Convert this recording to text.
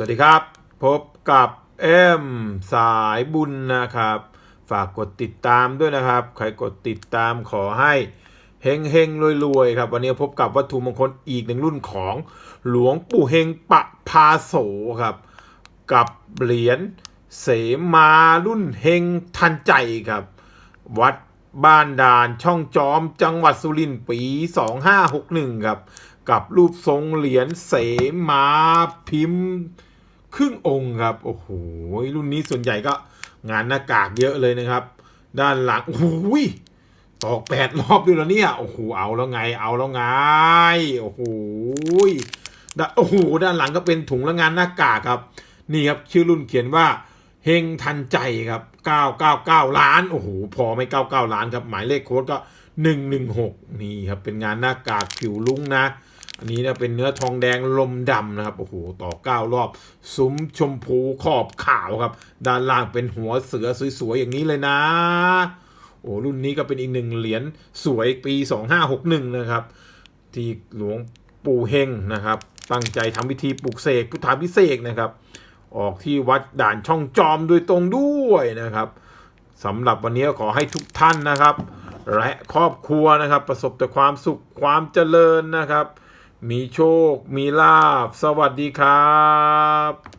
สวัสดีครับ พบกับเอ็มสายบุญนะครับ ฝากกดติดตามด้วยนะครับ ใครกดติดตามขอให้เฮงเฮงรวยรวยๆ ครับ วันนี้พบกับวัตถุมงคลอีกหนึ่งรุ่นของหลวงปู่เฮงปะพาโสครับ กับเหรียญเสมารุ่นเฮงทันใจครับ วัดบ้านด่านช่องจอมจังหวัดสุรินทร์ปี 2561 ครับ กับรูปทรงเหรียญเสมาพิมพ์ ครึ่งองค์ครับ โอ้โห รุ่นนี้ส่วนใหญ่ก็งานหน้ากากเยอะเลยนะครับ ด้านหลัง โอ้โหยตอกแปดรอบด้วยแล้วเนี่ย โอ้โห เอาแล้วไง เอาแล้วไง โอ้โหยด้านโอ้โห ด้านหลังก็เป็นถุงและงานหน้ากากครับ นี่ครับ ชื่อรุ่นเขียนว่าเฮงทันใจครับ 999 ล้าน โอ้โห พอไม่ 99 ล้านครับ หมายเลขโค้ดก็ 116 นี่ครับ เป็นงานหน้ากากผิวลุ้งนะ อันนี้นะเป็นเนื้อทองแดงลมดำนะครับโอ้โหต่อ9รอบ ซุ้มชมพูขอบขาวครับ ด้านล่างเป็นหัวเสือสวยๆอย่างนี้เลยนะ โอ้รุ่นนี้ก็เป็นอีกหนึ่งเหรียญสวยปี 2561 นะครับ ที่หลวงปู่เฮงนะครับ ตั้งใจทำพิธีปลุกเสกพุทธาพิเศษนะครับ ออกที่วัดด่านช่องจอมโดยตรงด้วยนะครับสำหรับวันนี้ขอให้ทุกท่านนะครับ และครอบครัวนะครับ ประสบแต่ความสุขความเจริญนะครับ มีโชค มีลาบ สวัสดีครับ